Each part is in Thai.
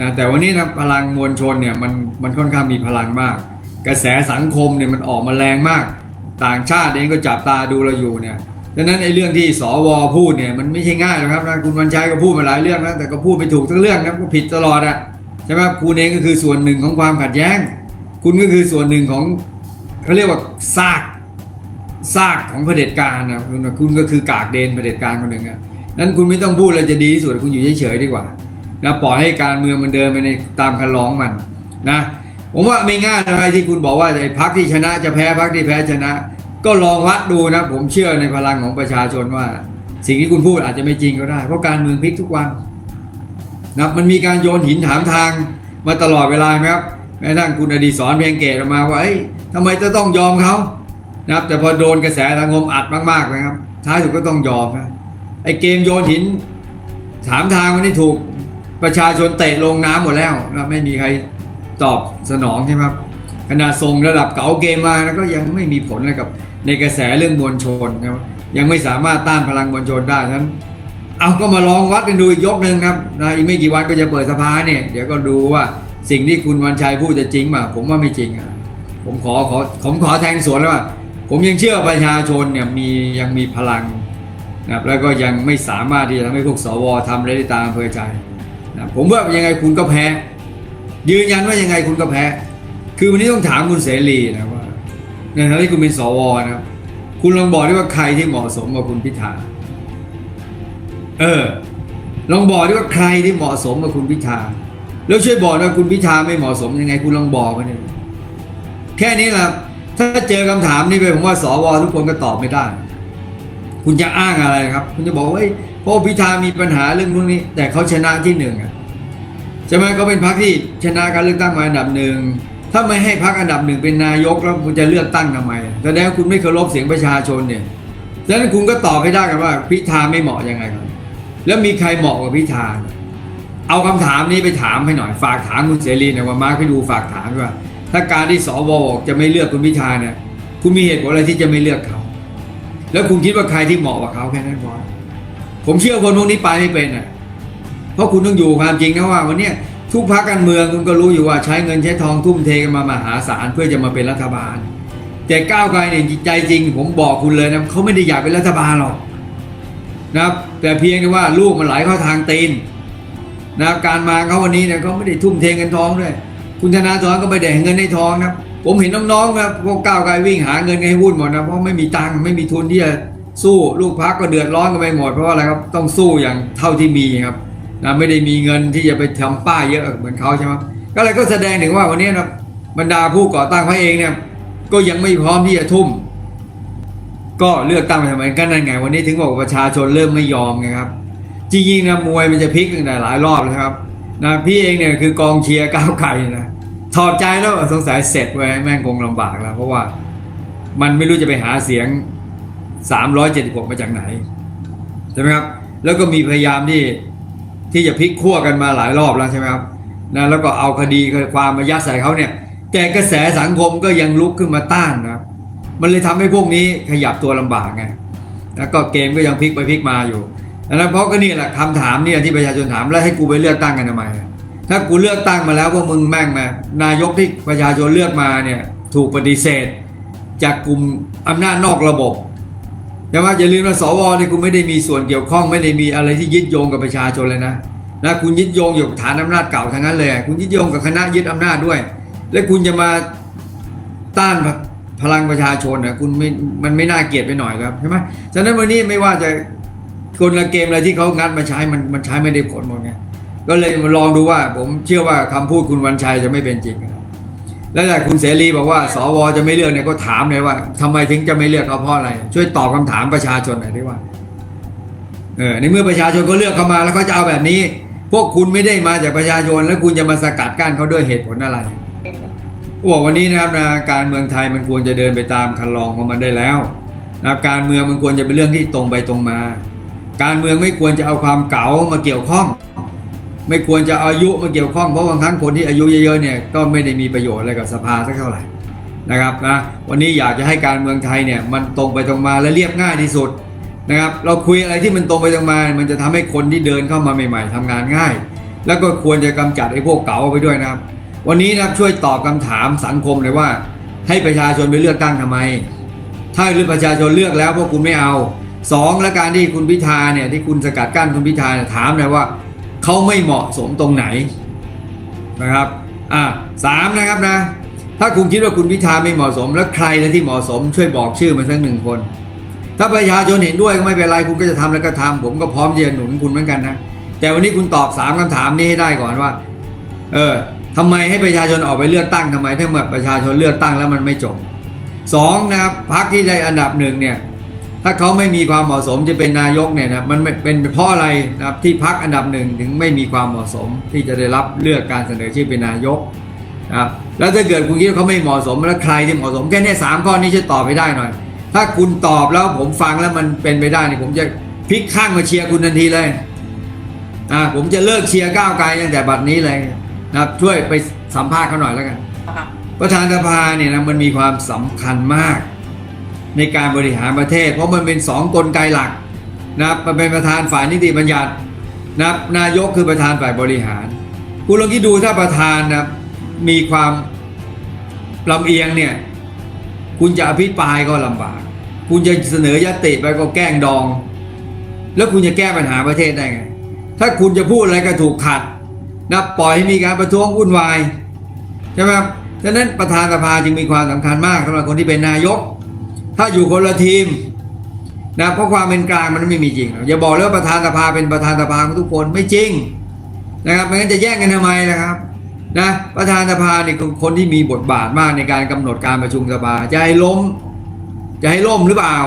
นะแต่วันนี้นะพลังมวลชนเนี่ยมันมันค่อนข้างมีพลังมาก กระแสสังคมเนี่ยมันออกมาแรงมาก ต่างชาติเองก็จับตาดูเราอยู่เนี่ยดังนั้นไอ้เรื่องที่สวพูดเนี่ยมันไม่ใช่ง่ายหรอกครับนะคุณวันชัยก็พูดมาหลายเรื่องนะแต่ก็พูดไม่ถูกทั้งเรื่องนะก็ผิดตลอดอะใช่ไหมคุณเองก็คือส่วนหนึ่งของความขัดแย้ง คุณก็คือส่วนหนึ่งของเขาเรียกว่าซากซากของเผด็จการนะคุณก็คือกากเดนเผด็จการคนหนึ่งอะนั้นคุณไม่ต้องพูดเลยจะดีที่สุดคุณอยู่เฉยๆดีกว่า นะปล่อยให้การเมืองมันเดินไปในตามคันลองมันนะผมว่าไม่ง่ายอะไรที่คุณบอกว่าไอ้พักที่ชนะจะแพ้พักที่แพ้ชนะ ก็ลองวัดดูนะ ผมเชื่อในพลังของประชาชนว่า สิ่งที่คุณพูดอาจจะไม่จริงก็ได้ เพราะการเมืองพลิกทุกวันนะมันมีการโยนหินถามทางมาตลอดเวลาไหมครับแม้ทั่งคุณอดีศรเพียงเกตออกมาว่าเอ้ยทำไมจะต้องยอมเขานะครับแต่พอโดนกระแสสังคมอัดมากๆนะครับท้ายสุดก็ต้องยอมนะไอ้เกมโยนหินถามทางวันนี้ถูก ประชาชนเตะลงน้ำหมดแล้วนะไม่มีใครตอบสนองใช่ไหมครับขนาดส่งระดับเก๋าเกมมาแล้วก็ยังไม่มีผลอะไรกับ ในกระแสเรื่องมวลชนนะครับยังไม่สามารถต้านพลังมวลชนได้ฉะนั้น เอาก็มาลองวัดกันดูอีกยกหนึ่งครับนะอีกไม่กี่วันก็จะเปิดสภาเนี่ย เดี๋ยวก็ดูว่าสิ่งที่คุณวันชัยพูดจะจริงป่ะผมว่าไม่จริงอะผมขอขอผมขอแทงสวนแล้วว่าผมยังเชื่อประชาชนเนี่ยมียังมีพลังนะครับแล้วก็ยังไม่สามารถที่จะทำให้พวกสวทำอะไรได้ตามอำเภอใจ นะผมว่ายังไงคุณก็แพ้ ยืนยันว่ายังไงคุณก็แพ้ คือวันนี้ต้องถามคุณเสรีนะว่าในฐานะที่คุณเป็นสวนะครับคุณลองบอกได้ว่าใครที่เหมาะสมกับคุณพิธา เออ ลองบอกดิว่าใครที่เหมาะสมกับคุณพิธา แล้วช่วยบอกนะคุณพิธาไม่เหมาะสมยังไง คุณลองบอกมาเนี่ยแค่นี้แหละถ้าเจอคำถามนี้ไปผมว่าสวทุกคนก็ตอบไม่ได้ คุณจะอ้างอะไรครับ คุณจะบอกว่า เพราะพิธามีปัญหาเรื่องพวกนี้ แต่เขาชนะที่หนึ่งอะใช่ไหมเขาเป็นพรรคที่ชนะการเลือกตั้งมาอันดับหนึ่งถ้าไม่ให้พรรคอันดับหนึ่งเป็นนายกแล้วคุณจะเลือกตั้งทำไมแสดงว่าคุณไม่เคารพเสียงประชาชนเนี่ยดังนั้นคุณก็ตอบให้ได้กันว่า พิธาไม่เหมาะยังไงครับแล้วมีใครเหมาะกับพิธาเอาคำถามนี้ไปถามให้หน่อย ฝากถามคุณเสรีนะว่ามาร์คให้ดูฝากถามว่า ถ้าการที่สวบอกจะไม่เลือกคุณพิธาเนี่ย คุณมีเหตุผลอะไรที่จะไม่เลือกเขา แล้วคุณคิดว่าใครที่เหมาะกับเขาแค่นั้นพอ ผมเชื่อคนพวกนี้ไปไม่เป็นอะ เพราะคุณต้องอยู่ความจริงนะว่าวันนี้ทุกพรรคการเมืองคุณก็รู้อยู่ว่าใช้เงินใช้ทองทุ่มเทกันมามหาศาลเพื่อจะมาเป็นรัฐบาล แต่ก้าวไกลเนี่ยใจจริง ผมบอกคุณเลยนะเขาไม่ได้อยากเป็นรัฐบาลหรอกนะครับแต่เพียงแต่ว่าลูกมันไหลเข้าทางตีนนะครับการมาเขาวันนี้เนี่ยเขาไม่ได้ทุ่มเทเงินทองด้วยคุณธนาธรก็ไม่ได้เงินในทองนะครับผมเห็นน้องๆครับพวกก้าวไกลวิ่งหาเงินให้วุ่นหมดนะเพราะไม่มีตังค์ไม่มีทุนที่จะ สู้ลูกพักก็เดือดร้อนกันไปหมดเพราะว่าอะไรครับต้องสู้อย่างเท่าที่มีครับนะไม่ได้มีเงินที่จะไปทำป้ายเยอะเหมือนเขาใช่ไหมก็เลยก็แสดงถึงว่าวันนี้นะบรรดาผู้ก่อตั้งพระเองเนี่ยก็ยังไม่พร้อมที่จะทุ่ม ก็เลือกตั้งไปทำไมก็นั่นไง วันนี้ถึงบอกประชาชนเริ่มไม่ยอมไงครับจริงๆนะมวยมันจะพลิกตั้งแต่หลายรอบแล้วครับนะพี่เองเนี่ยคือกองเชียร์ก้าวไกลนะถอดใจแล้วสงสัยเสร็จไว้แม่งคงลำบากแล้ว เพราะว่ามันไม่รู้จะไปหาเสียง 376 มาจากไหนใช่ไหมครับ แล้วก็มีพยายามที่ที่จะพลิกขั้วกันมาหลายรอบแล้วใช่ไหมครับนะแล้วก็เอาคดีความมายัดใส่เขาเนี่ย แต่กระแสสังคมก็ยังลุกขึ้นมาต้านนะครับมันเลยทำให้พวกนี้ขยับตัวลำบากไงแล้วก็เกมก็ยังพลิกไปพลิกมาอยู่ดังนั้นเพราะก็นี่แหละคำถามเนี่ยที่ประชาชนถามแล้วให้กูไปเลือกตั้งกันทำไมถ้ากูเลือกตั้งมาแล้วพวกมึงแม่งมานายกที่ประชาชนเลือกมาเนี่ยถูกปฏิเสธ จากกลุ่มอำนาจนอกระบบ ใช่ไหมอย่าลืมว่าสวเนี่ยคุณไม่ได้มีส่วนเกี่ยวข้องไม่ได้มีอะไรที่ยึดโยงกับประชาชนเลยนะนะคุณยึดโยงอยู่กับฐานอำนาจเก่าทั้งนั้นเลย คุณยึดโยงกับคณะยึดอำนาจด้วย และคุณจะมาต้านพลังประชาชนนะคุณไม่มันไม่น่าเกลียดไปหน่อยครับใช่ไหมฉะนั้นวันนี้ไม่ว่าจะกลเกมอะไรที่เขางัดมาใช้มันมันใช้ไม่ได้ผลหมดไงก็เลยมาลองดูว่า ผมเชื่อว่าคำพูดคุณวันชัยจะไม่เป็นจริงนะ แล้วแต่คุณเสรีบอกว่าสวจะไม่เลือกเนี่ยก็ถามเลยว่าทำไมถึงจะไม่เลือกเขาเพราะอะไร ช่วยตอบคำถามประชาชนหน่อยได้ว่าเออในเมื่อประชาชนเขาเลือกเขามาแล้วเขาจะเอาแบบนี้ พวกคุณไม่ได้มาจากประชาชน แล้วคุณจะมาสกัดกั้นเขาด้วยเหตุผลอะไรบอกวันนี้นะครับนะการเมืองไทยมันควรจะเดินไปตามคันลองของมันได้แล้วนะการเมืองมันควรจะเป็นเรื่องที่ตรงไปตรงมา การเมืองไม่ควรจะเอาความเก๋ามาเกี่ยวข้อง ไม่ควรจะอายุมาเกี่ยวข้องเพราะบางครั้งคนที่อายุเยอะๆเนี่ยก็ไม่ได้มีประโยชน์อะไรกับสภาสักเท่าไหร่นะครับนะวันนี้อยากจะให้การเมืองไทยเนี่ยมันตรงไปตรงมาและเรียบง่ายที่สุดนะครับเราคุยอะไรที่มันตรงไปตรงมา มันจะทำให้คนที่เดินเข้ามาใหม่ ๆทำงานง่าย แล้วก็ควรจะกำจัดไอ้พวกเก๋าไปด้วยนะครับ วันนี้นะช่วยตอบคำถามสังคมเลยว่า ให้ประชาชนไปเลือกตั้งทำไม ถ้าหรือประชาชนเลือกแล้วพวกคุณไม่เอาสองและการที่คุณพิธาเนี่ยที่คุณสกัดกั้นคุณพิธาเนี่ยถามเลยว่า เขาไม่เหมาะสมตรงไหนนะครับอ่าสามนะครับนะ ถ้าคุณคิดว่าคุณพิธาไม่เหมาะสม แล้วใครนะที่เหมาะสม ช่วยบอกชื่อมาสักหนึ่งคน ถ้าประชาชนเห็นด้วยก็ไม่เป็นไรคุณก็จะทำแล้วก็ทำผมก็พร้อมจะหนุนคุณเหมือนกันนะแต่วันนี้คุณตอบสามคำถามนี้ให้ได้ก่อนว่า เออทำไมให้ประชาชนออกไปเลือกตั้งทำไมถ้าเมื่อประชาชนเลือกตั้งแล้วมันไม่จบสองนะครับพรรคที่ได้อันดับหนึ่งเนี่ย ถ้าเขาไม่มีความเหมาะสมจะเป็นนายกเนี่ยนะมันไม่เป็นเพราะอะไรนะครับที่พรรคอันดับหนึ่งถึงไม่มีความเหมาะสมที่จะได้รับเลือกการเสนอชื่อเป็นนายกนะครับแล้วถ้าเกิดคุณคิดว่าเขาไม่เหมาะสมแล้วใครที่เหมาะสมแค่เนี้สามข้อนี้ช่วยตอบให้ได้หน่อย ถ้าคุณตอบแล้วผมฟังแล้วมันเป็นไปได้เนี่ยผมจะพลิกข้างมาเชียร์คุณทันทีเลยอ่าผมจะเลิกเชียร์ก้าวไกลตั้งแต่บัดนี้เลยนะครับช่วยไปสัมภาษณ์เขาหน่อยแล้วกันค่ะประธานสภาเนี่ยนะมันมีความสำคัญมาก ในการบริหารประเทศ เพราะมันเป็นสองกลไกหลักนะครับมันเป็นประธานฝ่ายนิติบัญญัตินะครับนายกคือประธานฝ่ายบริหารคุณลองคิดดูถ้าประธานนะครับมีความลำเอียงเนี่ยคุณจะอภิปรายก็ลำบาก คุณจะเสนอยติไปก็แกล้งดอง แล้วคุณจะแก้ปัญหาประเทศได้ไง ถ้าคุณจะพูดอะไรก็ถูกขัดนะปล่อยให้มีการประท้วงวุ่นวายใช่ไหมครับฉะนั้นประธานสภาจึงมีความสำคัญมากสำหรับคนที่เป็นนายก ถ้าอยู่คนละทีมนะเพราะความเป็นกลางมันไม่มีจริงอย่าบอกเลยว่าประธานสภาเป็นประธานสภาของทุกคนไม่จริงนะครับไม่งั้นจะแย่งกันทำไมนะครับนะประธานสภาเนี่ยคือคนที่มีบทบาทมากในการกำหนดการประชุมสภาจะให้ล้ม จะให้ล่มหรือเปล่า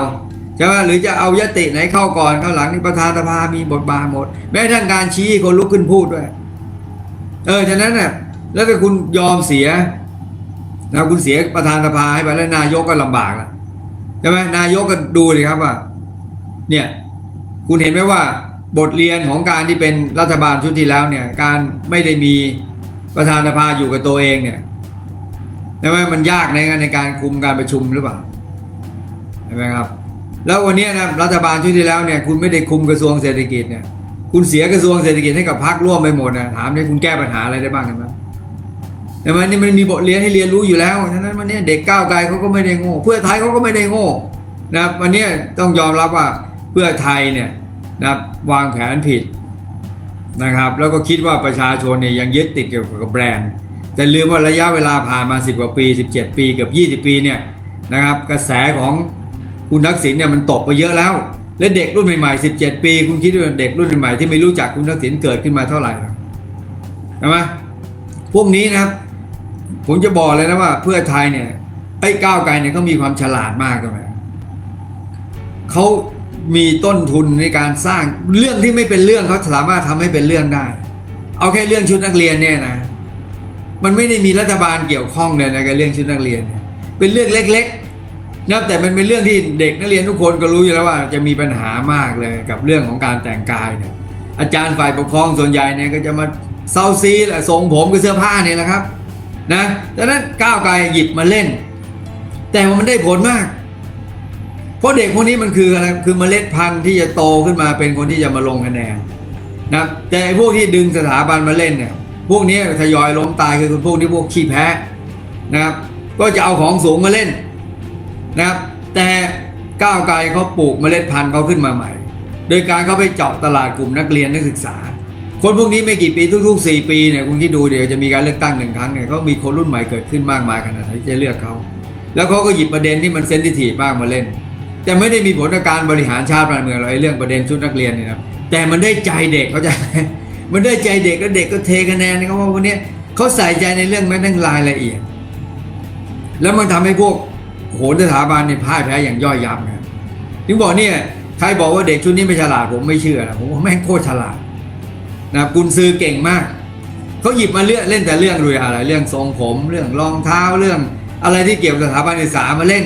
ใช่ไหมหรือจะเอายติไหนเข้าก่อนเข้าหลังนี่ประธานสภามีบทบาทหมด แม้ทั้งการชี้คนลุกขึ้นพูดด้วย เออฉะนั้นน่ะแล้วถ้าคุณยอมเสียนะคุณเสียประธานสภาให้ไปแล้วนายกก็ลำบากแล้ว ช่ไหมนายกก็ดูเลยครับว่า เนี่ย คุณเห็นไหมว่า บทเรียนของการที่เป็นรัฐบาลชุดที่แล้วเนี่ย การไม่ได้มีประธานสภาอยู่กับตัวเองเนี่ยใช่ไหมมันยากในการในการคุมการประชุมหรือเปล่าใช่ไหมครับ แล้ววันนี้นะรัฐบาลชุดที่แล้วเนี่ย คุณไม่ได้คุมกระทรวงเศรษฐกิจเนี่ย คุณเสียกระทรวงเศรษฐกิจให้กับพรรคร่วมไปหมดนะถามเนี่ยคุณแก้ปัญหาอะไรได้บ้างกันไหม แต่มันนี่มันมีบทเรียนให้เรียนรู้อยู่แล้วฉะนั้นวันนี้เด็กก้าวไกลเขาก็ไม่ได้โง่ เพื่อไทยเขาก็ไม่ได้โง่นะครับวันนี้ต้องยอมรับว่าเพื่อไทยเนี่ยนะครับวางแผนผิดนะครับ แล้วก็คิดว่าประชาชนเนี่ยยังยึดติดเกี่ยวกับแบรนด์ แต่ลืมว่าระยะเวลาผ่านมา 10 กว่าปี 17 ปีเกือบ20 ปีเนี่ยนะครับกระแสของคุณทักษิณเนี่ยมันตกไปเยอะแล้ว และเด็กรุ่นใหม่ๆ 17 ปี คุณคิดว่าเด็กรุ่นใหม่ที่ไม่รู้จักคุณทักษิณเกิดขึ้นมาเท่าไหร่ใช่ไหมพวกนี้นะครับ ผมจะบอกเลยนะว่า เพื่อไทยเนี่ยไอ้ก้าวไกลเนี่ยเขามีความฉลาดมากตรงไหนเขามีต้นทุนในการสร้างเรื่องที่ไม่เป็นเรื่องเขาสามารถทำให้เป็นเรื่องได้ เอาแค่เรื่องชุดนักเรียนเนี่ยนะ มันไม่ได้มีรัฐบาลเกี่ยวข้องเลยนะกับเรื่องชุดนักเรียน เป็นเรื่องเล็กๆนะแต่มันเป็นเรื่องที่เด็กนักเรียนทุกคนก็รู้อยู่แล้วว่าจะมีปัญหามากเลยกับเรื่องของการแต่งกายเนี่ยอาจารย์ฝ่ายปกครองส่วนใหญ่เนี่ยก็จะมาเซาซีแหละทรงผมกับเสื้อผ้าเนี่ยแหละครับ นะดังนั้นก้าวไกลหยิบมาเล่น แต่ว่ามันได้ผลมาก เพราะเด็กพวกนี้มันคืออะไรคือเมล็ดพันธุ์ที่จะโตขึ้นมาเป็นคนที่จะมาลงคะแนนนะแต่ไอ้พวกที่ดึงสถาบันมาเล่นเนี่ยพวกนี้ทยอยล้มตายคือพวกที่พวกขี้แพ้นะครับ ก็จะเอาของสูงมาเล่นนะครับ แต่ก้าวไกลเขาปลูกเมล็ดพันธุ์เขาขึ้นมาใหม่ โดยการเขาไปเจาะตลาดกลุ่มนักเรียนนักศึกษา คนพวกนี้ไม่กี่ปีทุกๆ4ปีเนี่ยคุณคิดดูเดี๋ยวจะมีการเลือกตั้งหนึ่งครั้งเนี่ยเขามีคนรุ่นใหม่เกิดขึ้นมากมายขนาดไหนจะเลือกเขาแล้วเขาก็หยิบประเด็นที่มันเซนซิทีฟมากมาเล่น แต่ไม่ได้มีผลต่อการบริหารชาติบ้านเมืองเราไอ้เรื่องประเด็นชุดนักเรียนเนี่ยนะแต่มันได้ใจเด็กเขาใจมันได้ใจเด็กแล้วเด็กก็เทคะแนนเขาว่าวันนี้เขาใส่ใจในเรื่องแม้แต่รายละเอียด แล้วมันทำให้พวกโหนสถาบันเนี่ยพ่ายแพ้อย่างย่อยยับนะถึงบอกเนี่ยใครบอกว่าเด็กชุดนี้ไม่ฉลาดผมไม่เชื่อนะผมว่าแม่งโคตรฉลาด นะกุนซือเก่งมาก เขาหยิบมาเลือกเล่นแต่เรื่องรวยอะไร เรื่องทรงผมเรื่องรองเท้าเรื่อง อะไรที่เกี่ยวกับสถาบันศึกษามาเล่น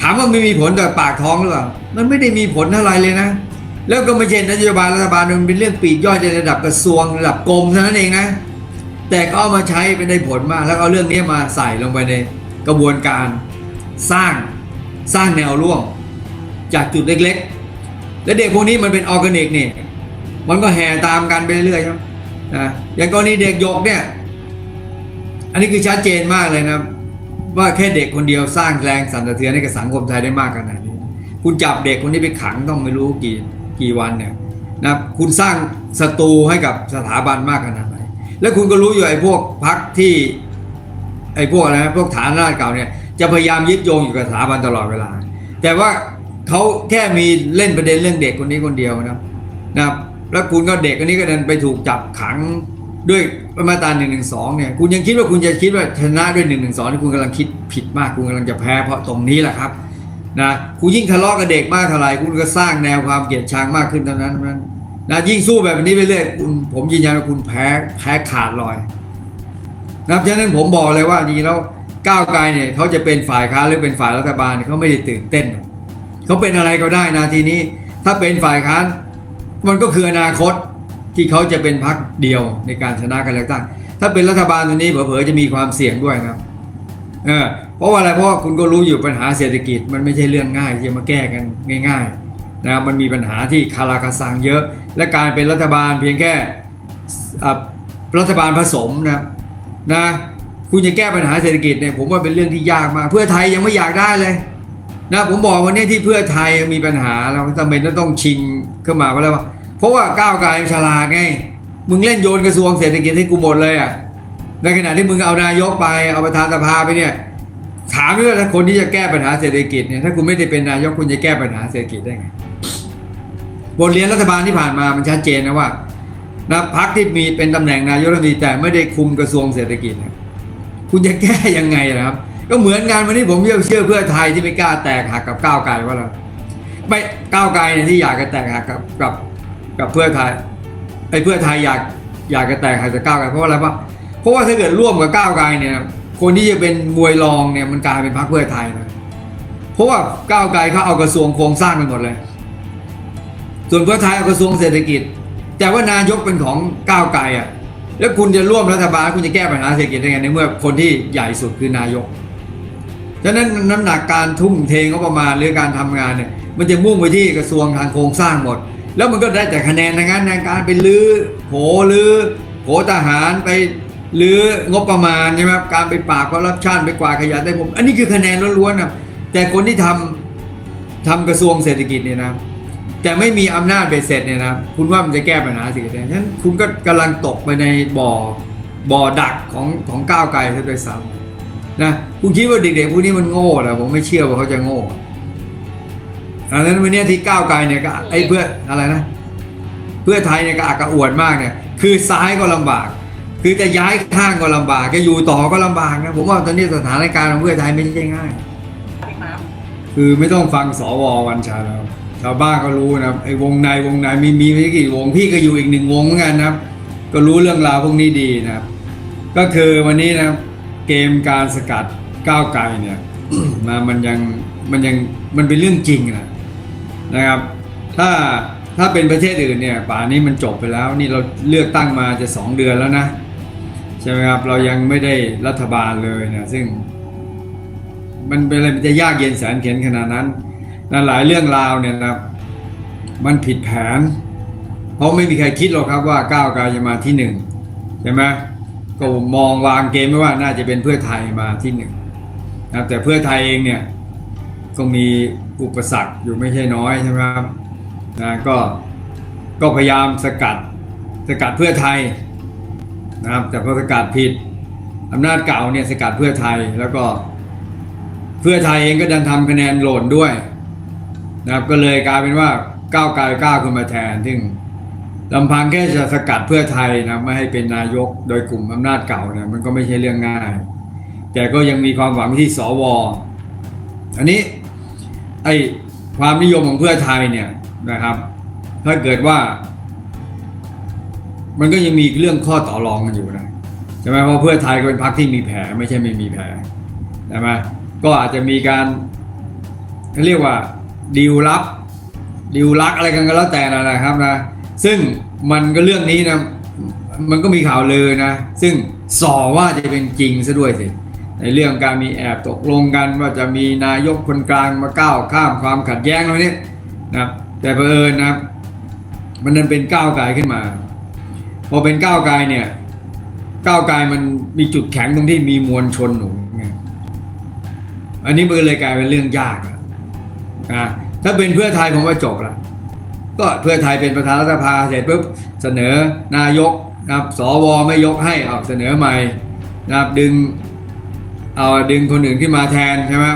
ถามว่าไม่มีผลต่อปากท้องหรือเปล่ามันไม่ได้มีผลเท่าไรเลยนะ แล้วก็ไม่ใช่นโยบายรัฐบาลมันเป็นเรื่องปีกย่อยในระดับกระทรวงระดับกรมเท่านั้นเองนะแต่ก็เอามาใช้เป็นได้ผลมาก แล้วเอาเรื่องนี้มาใส่ลงไปในกระบวนการสร้างสร้างแนวร่วม จากจุดเล็ก ๆ และเด็กพวกนี้มันเป็นออร์แกนิกเนี่ย มันก็แห่ตามกันไปเรื่อยครับนะอย่างกรณีเด็กหยกเนี่ย อันนี้คือชัดเจนมากเลยนะว่าแค่เด็กคนเดียวสร้างแรงสั่นสะเทือนให้กับสังคมไทยได้มากขนาดนี้ คุณจับเด็กคนนี้ไปขังต้องไม่รู้กี่กี่วันเนี่ยนะคุณสร้างศัตรูให้กับสถาบันมากขนาดไหนแล้วคุณก็รู้อยู่ไอ้พวกพักที่ไอ้พวกอะไรนะพวกฐานราชเก่าเนี่ยจะพยายามยึดโยงอยู่กับสถาบันตลอดเวลา แต่ว่าเขาแค่มีเล่นประเด็นเรื่องเด็กคนนี้คนเดียวนะนะ แล้วคุณก็เด็กคนนี้ก็เดินไปถูกจับขังด้วยมาตราหนึ่งหนึ่งสองเนี่ยคุณยังคิดว่าคุณจะคิดว่าชนะด้วยหนึ่งหนึ่งสองที่คุณกำลังคิดผิดมากคุณกำลังจะแพ้เพราะตรงนี้แหละครับนะคุณยิ่งทะเลาะกับเด็กมากเท่าไหร่คุณก็สร้างแนวความเกลียดชังมากขึ้นเท่านั้นนั้นนะยิ่งสู้แบบนี้ไปเรื่อยคุณผมยืนยันว่าคุณแพ้แพ้ขาดลอยนะครับฉะนั้นผมบอกเลยว่าจริงแล้วก้าวไกลเนี่ยเขาจะเป็นฝ่ายค้านหรือเป็นฝ่ายรัฐบาลเขาไม่ได้ตื่นเต้นเขาเป็นอะไรก็ได้นะทีนี้ ถ้าเป็นฝ่ายค้าน มันก็คืออนาคตที่เขาจะเป็นพรรคเดียวในการชนะการเลือกตั้ง ถ้าเป็นรัฐบาลตัวนี้เผลอๆจะมีความเสี่ยงด้วยครับเออเพราะว่าอะไรเพราะคุณก็รู้อยู่ปัญหาเศรษฐกิจมันไม่ใช่เรื่องง่ายที่จะมาแก้กันง่าย ๆ นะครับมันมีปัญหาที่คาราคาซังเยอะ และการเป็นรัฐบาลเพียงแค่รัฐบาลผสมนะนะคุณจะแก้ปัญหาเศรษฐกิจเนี่ยผมว่าเป็นเรื่องที่ยากมากเพื่อไทยยังไม่อยากได้เลย นะผมบอกวันนี้ที่เพื่อไทยมีปัญหาเราจำเป็นต้องชิงขึ้นมาเพราะอะไรวเพราะว่าก้าวไกลฉลาดไง มึงเล่นโยนกระทรวงเศรษฐกิจให้กูหมดเลยอะในขณะที่มึงเอานายกไปเอาประธานสภาไปเนี่ยถามด้วยว่าคนที่จะแก้ปัญหาเศรษฐกิจเนี่ยถ้าคุณไม่ได้เป็นนายกคุณจะแก้ปัญหาเศรษฐกิจได้ไงบทเรียนรัฐบาลที่ผ่านมามันชัดเจนนะว่านะพักที่มีเป็นตำแหน่งนายกรัฐมนตรีแต่ไม่ได้คุมกระทรวงเศรษฐกิจคุณจะแก้ยังไงนะครับ ก็เหมือนงานวันนี้ผมเชื่อเชื่อเพื่อไทยที่ไม่กล้าแตกหักกับก้าวไกลว่าเราไม่ก้าวไกลเนี่ยที่อยากจะแตกหักกับกับกับเพื่อไทยไอ้เพื่อไทยอยากอยากจะแตกหักกับก้าวไกลเพราะอะไรปะเพราะว่าถ้าเกิดร่วมกับก้าวไกลเนี่ย คนที่จะเป็นมวยรองเนี่ยมันกลายเป็นพรรคเพื่อไทยนะเพราะว่าก้าวไกลเขาเอากระทรวงโครงสร้างไปหมดเลย ส่วนเพื่อไทยเอากระทรวงเศรษฐกิจ แต่ว่านายกเป็นของก้าวไกลอะแล้วคุณจะร่วมรัฐบาลคุณจะแก้ปัญหาเศรษฐกิจได้ไงในเมื่อคนที่ใหญ่สุดคือนายก ฉะนั้นน้ำหนักการทุ่มเทงบประมาณหรือการทำงานเนี่ยมันจะมุ่งไปที่กระทรวงทางโครงสร้างหมด แล้วมันก็ได้แต่คะแนนในงานในการไปลื้อโผลื้อโผทหารไปลื้องบประมาณใช่ไหมครับการไปปราบคอร์รัปชันไปกวาดขยะได้ผม อันนี้คือคะแนนล้วนๆนะแต่คนที่ทำทำกระทรวงเศรษฐกิจเนี่ยนะแต่ไม่มีอำนาจเบ็ดเสร็จเนี่ยนะคุณว่ามันจะแก้ปัญหาเศรษฐกิจได้ฉะนั้นคุณก็กำลังตกไปในบ่อบ่อดักของของก้าวไกลซะด้วยซ้ำ นะคุณคิดว่าเด็กๆพวกนี้มันโง่เหรอผมไม่เชื่อว่าเขาจะโง่อันนั้นวันนี้ที่ก้าวไกลเนี่ยก็ไอ้เพื่ออะไรนะ เพื่อไทยเนี่ยก็อักกระอ่วนมากเนี่ย คือซ้ายก็ลำบาก คือจะย้ายข้างก็ลำบากจะอยู่ต่อก็ลำบากนะผมว่าตอนนี้สถานการณ์ของเพื่อไทยไม่ใช่ง่ายคือไม่ต้องฟังสววันชาแล้วชาวบ้านก็รู้นะไอ้วงในวงในมีมีไม่กี่วงพี่ก็อยู่อีกหนึ่งวงเหมือนกันนะก็รู้เรื่องราวพวกนี้ดีนะก็คือวันนี้นะ เกมการสกัดก้าวไกลเนี่ยมามันยังมันยังมันเป็นเรื่องจริงนะนะครับ ถ้าถ้าเป็นประเทศอื่นเนี่ยป่านนี้มันจบไปแล้วนี่เราเลือกตั้งมาจะสองเดือนแล้วนะใช่ไหมครับเรายังไม่ได้รัฐบาลเลยนะซึ่ง มันเป็นอะไรมันจะยากเย็นแสนเข็ญขนาดนั้นนะหลายเรื่องราวเนี่ยนะครับ มันผิดแผน เพราะไม่มีใครคิดหรอกครับว่าก้าวไกลจะมาที่หนึ่งใช่ไหม ก็มองวางเกมไม่ว่าน่าจะเป็นเพื่อไทยมาที่หนึ่งนะครับแต่เพื่อไทยเองเนี่ยก็มีอุปสรรคอยู่ไม่ใช่น้อยใช่ไหมครับนะก็ก็พยายามสกัดสกัดเพื่อไทยนะครับแต่พอสกัดผิดอำนาจเก่าเนี่ยสกัดเพื่อไทยแล้วก็เพื่อไทยเองก็ดันทำคะแนนหล่นด้วยนะครับก็เลยกลายเป็นว่าก้าวไกลก้าวขึ้นมาแทนซึ่ง ลำพังแค่จะสกัดเพื่อไทยนะไม่ให้เป็นนายกโดยกลุ่มอำนาจเก่าเนี่ยมันก็ไม่ใช่เรื่องง่าย แต่ก็ยังมีความหวังที่สวอันนี้ไอความนิยมของเพื่อไทยเนี่ยนะครับ ถ้าเกิดว่า มันก็ยังมีเรื่องข้อต่อรองกันอยู่นะใช่ไหมเพราะเพื่อไทยก็เป็นพรรคที่มีแผลไม่ใช่ไม่มีแผลใช่ไหมก็อาจจะมีการเขาเรียกว่าดีลลับดีลลักอะไรกันก็แล้วแต่นะนะครับนะ ซึ่งมันก็เรื่องนี้นะ มันก็มีข่าวเลือนะ ซึ่งส่อว่าจะเป็นจริงซะด้วยสิ ในเรื่องการมีแอบตกลงกันว่าจะมีนายกคนกลางมาก้าวข้ามความขัดแย้งตรนี้นะแต่เผอิญนะ มันนั้นเป็นก้าวไกลขึ้นมา พอเป็นก้าวไกลเนี่ย ก้าวไกลมันมีจุดแข็งตรงที่มีมวลชนหนุนไงอันนี้มันเลยกลายเป็นเรื่องยากอะอะถ้าเป็นเพื่อไทยผมว่าจบละ ก็เพื่อไทยเป็นประธานรัฐสภาเสร็จปุ๊บเสนอนายกนะครับสวไม่ยกให้เอาเสนอใหม่นะครับดึงเอาดึงคนอื่นขึ้นมาแทนใช่ไหม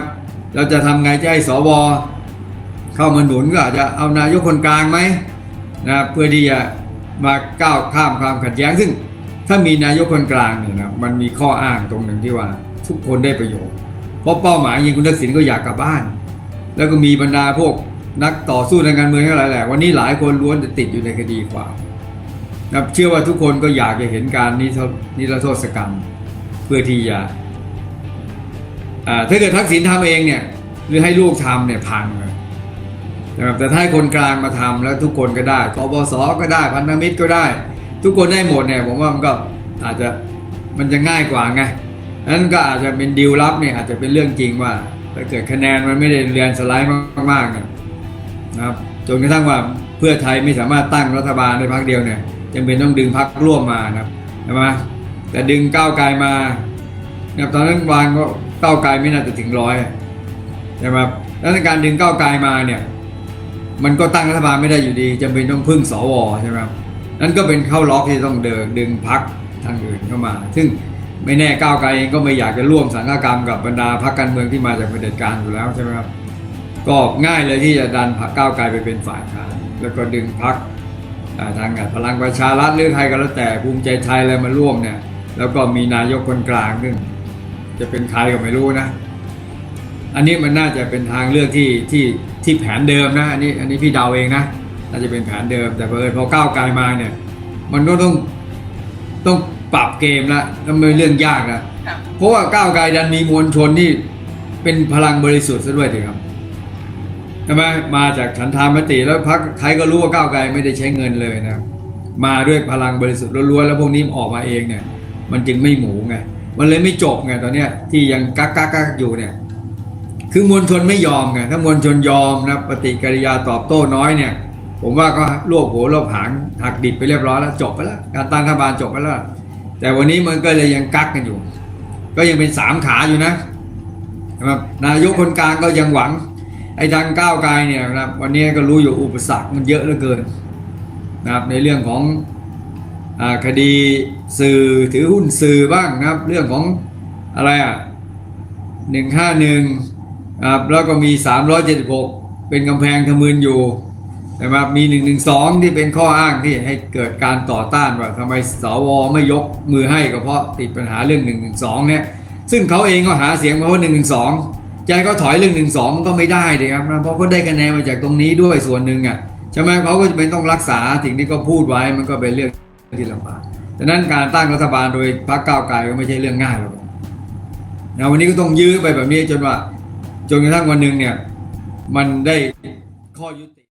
เราจะทำไงจะให้สวเข้ามาหนุนก็อาจจะเอานายกคนกลางไหมนะครับเพื่อที่จะมาก้าวข้ามความขัดแย้งซึ่ง ถ้ามีนายกคนกลางเนี่ยนะมันมีข้ออ้างตรงหนึ่งที่ว่าทุกคนได้ประโยชน์เพราะเป้าหมายยิงคุณทักษิณก็อยากกลับบ้าน แล้วก็มีบรรดาพวก นักต่อสู้ทางการเมืองทั้งหลายแหละวันนี้หลายคนล้วนจะติดอยู่ในคดีความนะเชื่อว่าทุกคนก็อยากจะเห็นการนิรโทษกรรม เพื่อที่จะอ่าถ้าเกิดทักษิณทำเองเนี่ยหรือให้ลูกทำเนี่ยพังเลยนะครับแต่ถ้าให้คนกลางมาทำแล้วทุกคนก็ได้กบสก็ได้พันธมิตรก็ได้ ทุกคนได้หมดเนี่ยผมว่ามันก็อาจจะมันจะง่ายกว่าไงนั้นก็อาจจะเป็นดีลลับเนี่ยอาจจะเป็นเรื่องจริงว่าถ้าเกิดคะแนนมันไม่ได้เรียนสไลด์มากๆเนี่ย นะครับจนกระทั่งว่าเพื่อไทยไม่สามารถตั้งรัฐบาลได้พักเดียวเนี่ยจำเป็นต้องดึงพักร่วมมานะครับใช่ไหมแต่ดึงก้าวไกลมานะครับตอนนั้นวางก็ก้าวไกลไม่น่าจะถึงร้อยใช่ไหมแล้วในการดึงก้าวไกลมาเนี่ยมันก็ตั้งรัฐบาลไม่ได้อยู่ดีจำเป็นต้องพึ่งสวใช่ไหมนั่นก็เป็นเข้าล็อกที่ต้องเดินดึงพักทางอื่นเข้ามา ซึ่งไม่แน่ก้าวไกลเองก็ไม่อยากจะร่วมสังฆกรรมกับบรรดาพรรคการเมืองที่มาจากเผด็จการอยู่แล้วใช่ไหมครับ ก็ง่ายเลยที่จะดันพรรคก้าวไกลไปเป็นฝ่ายค้านแล้วก็ดึงพรรคอ่าทางพลังประชารัฐหรือใครก็แล้วแต่ภูมิใจไทยอะไรมาร่วมเนี่ย แล้วก็มีนายกคนกลางซึ่งจะเป็นใครก็ไม่รู้นะ อันนี้มันน่าจะเป็นทางเลือกที่ที่ที่แผนเดิมนะอันนี้อันนี้พี่เดาเองนะน่าจะเป็นแผนเดิม แต่พอเผอิญพอก้าวไกลมาเนี่ย มันก็ต้องต้องปรับเกมละแล้วมันเป็นเรื่องยากนะค่ะเพราะว่าก้าวไกลดันมีมวลชนที่เป็นพลังบริสุทธิ์ซะด้วยถึครับใช่ไหมมาจากฉันทามติแล้วพักใครก็รู้ว่าก้าวไกลไม่ได้ใช้เงินเลยนะมาด้วยพลังบริสุทธิ์ล้วนๆแล้วพวกนี้ออกมาเองเนี่ยมันจึงไม่หมูไงมันเลยไม่จบไงตอนเนี้ยที่ยังกักกักกักอยู่เนี่ยคือมวลชนไม่ยอมไงถ้ามวลชนยอมนะปฏิกิริยาตอบโต้น้อยเนี่ย ผมว่าก็รวบหัวรวบหางหักดิบไปเรียบร้อยแล้วจบไปแล้วการตั้งรัฐบาลจบไปแล้วแต่วันนี้มันก็เลยยังกักกันอยู่ ก็ยังเป็นสามขาอยู่นะนายกคนกลางก็ยังหวัง ไอ้ทางก้าวไกลเนี่ยนะครับวันนี้ก็รู้อยู่อุปสรรคมันเยอะเหลือเกินนะครับในเรื่องของอคดีสื่อถือหุ้นสื่อบ้างนะครับ เรื่องของอะไรอะหนึ่งห้าหนึ่งครับแล้วก็มีสามร้อยเจ็ดหกเป็นกำแพงทะมึนอยู่นะครับมีหนึ่งหนึ่งสองที่เป็นข้ออ้างที่ให้เกิดการต่อต้านว่าทำไมสวไม่ยกมือให้ก็เพราะติดปัญหาเรื่องหนึ่งหนึ่งสองเนี่ยซึ่งเขาเองก็หาเสียงมาว่าหนึ่งหนึ่งสอง ใจก็ถอยเรื่องหนึ่งสองมันก็ไม่ได้เลยครับเพราะเขาได้คะแนนมาจากตรงนี้ด้วยส่วนหนึ่งอะใช่ไหมเขาก็จะเป็นต้องรักษาสิ่งที่เขาพูดไว้มันก็เป็นเรื่องที่ลำบากดังนั้นการตั้งรัฐบาลโดยพรรคก้าวไกลก็ไม่ใช่เรื่องง่ายหรอกนะวันนี้ก็ต้องยื้อไปแบบนี้จนว่า จนกระทั่งวันหนึ่งเนี่ย มันได้ข้อยุติ